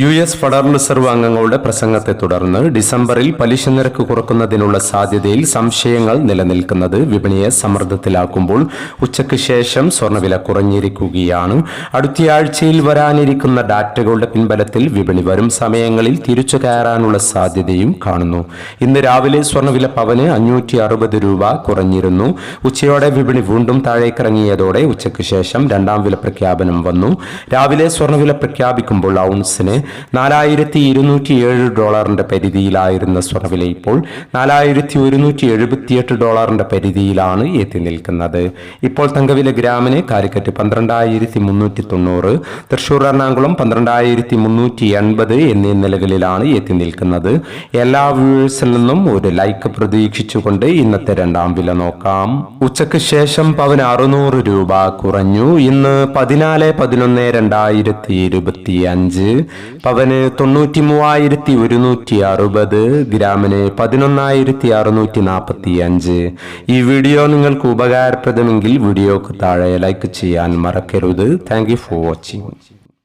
U S federal reserve അംഗങ്ങളുടെ പ്രസംഗത്തെ തുടർന്ന് ഡിസംബറിൽ പലിശ നിരക്ക് കുറക്കുന്നതിനുള്ള സാധ്യതയിൽ സംശയങ്ങൾ നിലനിൽക്കുന്നത് വിപണിയെ സമ്മർദ്ദത്തിലാക്കുമ്പോൾ ഉച്ചയ്ക്ക് ശേഷം സ്വർണവില കുറഞ്ഞിരിക്കുകയാണ്. അടുത്തയാഴ്ചയിൽ വരാനിരിക്കുന്ന ഡാറ്റകളുടെ പിൻബലത്തിൽ വിപണി വരും സമയങ്ങളിൽ തിരിച്ചു കയറാനുള്ള സാധ്യതയും കാണുന്നു. ഇന്ന് രാവിലെ സ്വർണവില പവന് അഞ്ഞൂറ്റി അറുപത് രൂപ കുറഞ്ഞിരുന്നു. ഉച്ചയോടെ വിപണി വീണ്ടും താഴേക്കിറങ്ങിയതോടെ ഉച്ചയ്ക്ക് ശേഷം രണ്ടാം വില പ്രഖ്യാപനം വന്നു. രാവിലെ സ്വർണവില പ്രഖ്യാപിക്കുമ്പോൾ ഔൺസിന് നാലായിരത്തി ഇരുന്നൂറ്റി ഏഴ് ഡോളറിന്റെ പരിധിയിലായിരുന്ന സ്വർണവില ഇപ്പോൾ നാലായിരത്തി ഒരുന്നൂറ്റി എഴുപത്തിയെട്ട് ഡോളറിന്റെ പരിധിയിലാണ് എത്തി നിൽക്കുന്നത്. ഇപ്പോൾ തങ്കവില ഗ്രാമിന് കാലിക്കറ്റ് പന്ത്രണ്ടായിരത്തി മുന്നൂറ്റി തൊണ്ണൂറ് തൃശൂർ എറണാകുളം പന്ത്രണ്ടായിരത്തി മുന്നൂറ്റി എൺപത് എന്നീ നിലകളിലാണ് എത്തി നിൽക്കുന്നത്. എല്ലാ വ്യൂവേഴ്സിൽ നിന്നും ഒരു ലൈക്ക് പ്രതീക്ഷിച്ചുകൊണ്ട് ഇന്നത്തെ രണ്ടാം വില നോക്കാം. ഉച്ചയ്ക്ക് ശേഷം പവൻ അറുന്നൂറ് രൂപ കുറഞ്ഞു. ഇന്ന് പതിനാല് പതിനൊന്ന് രണ്ടായിരത്തി ഇരുപത്തി അഞ്ച് പവന് തൊണ്ണൂറ്റി മൂവായിരത്തി ഒരുന്നൂറ്റി അറുപത് ഗ്രാമിന് പതിനൊന്നായിരത്തി അറുന്നൂറ്റി നാൽപ്പത്തി അഞ്ച് ഈ വീഡിയോ നിങ്ങൾക്ക് ഉപകാരപ്രദമെങ്കിൽ വീഡിയോക്ക് താഴെ ലൈക്ക് ചെയ്യാൻ മറക്കരുത്. Thank for watching